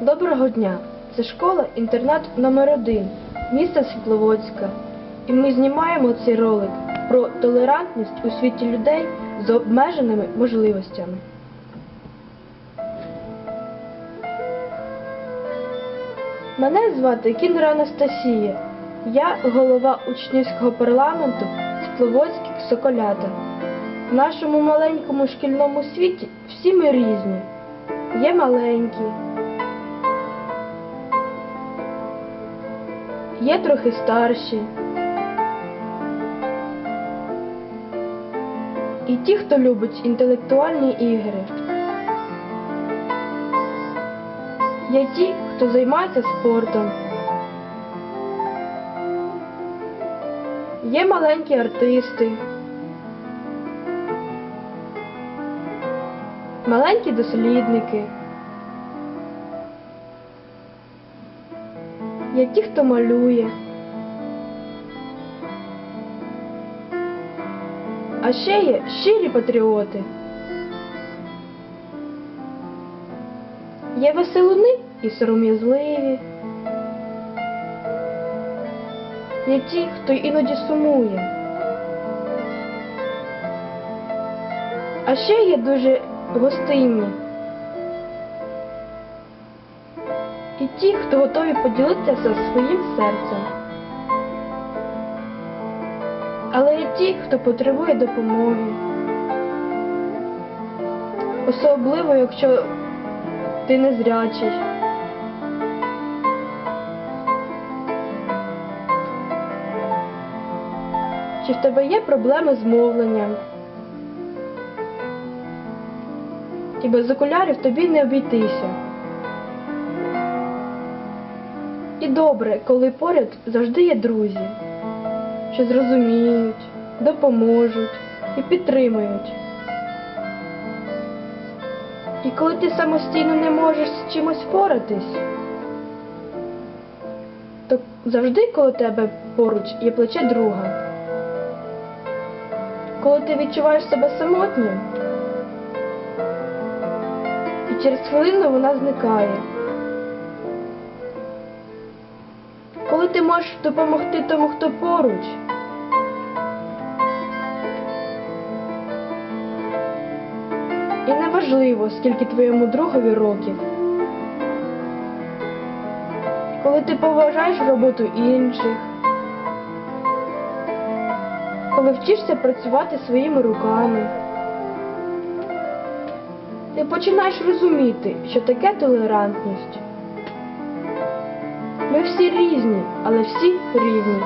Доброго дня! Це школа-інтернат номер 1 міста Світловодська. І ми знімаємо цей ролик про толерантність у світі людей з обмеженими можливостями. Мене звати Кіндра Анастасія. Я голова учнівського парламенту Світловодських Соколята. В нашому маленькому шкільному світі всі ми різні. Є маленькі, є трохи старші. І ті, хто любить інтелектуальні ігри. Є ті, хто займається спортом. Є маленькі артисти. Маленькі дослідники. Є ті, хто малює. А ще є щирі патріоти. Є веселуни і сором'язливі. Є ті, хто іноді сумує. А ще є дуже гостинні. І ті, хто готові поділитися своїм серцем. Але є ті, хто потребує допомоги. Особливо, якщо ти незрячий. Чи в тебе є проблеми з мовленням? І без окулярів тобі не обійтися. І добре, коли поряд завжди є друзі, що зрозуміють, допоможуть і підтримують. І коли ти самостійно не можеш з чимось впоратись, то завжди коло тебе поруч є плече друга. Коли ти відчуваєш себе самотнім, і через хвилину вона зникає. Коли ти можеш допомогти тому, хто поруч. І неважливо, скільки твоєму другові років. Коли ти поважаєш роботу інших, коли вчишся працювати своїми руками, ти починаєш розуміти, що таке толерантність. Ми всі різні, але всі рівні.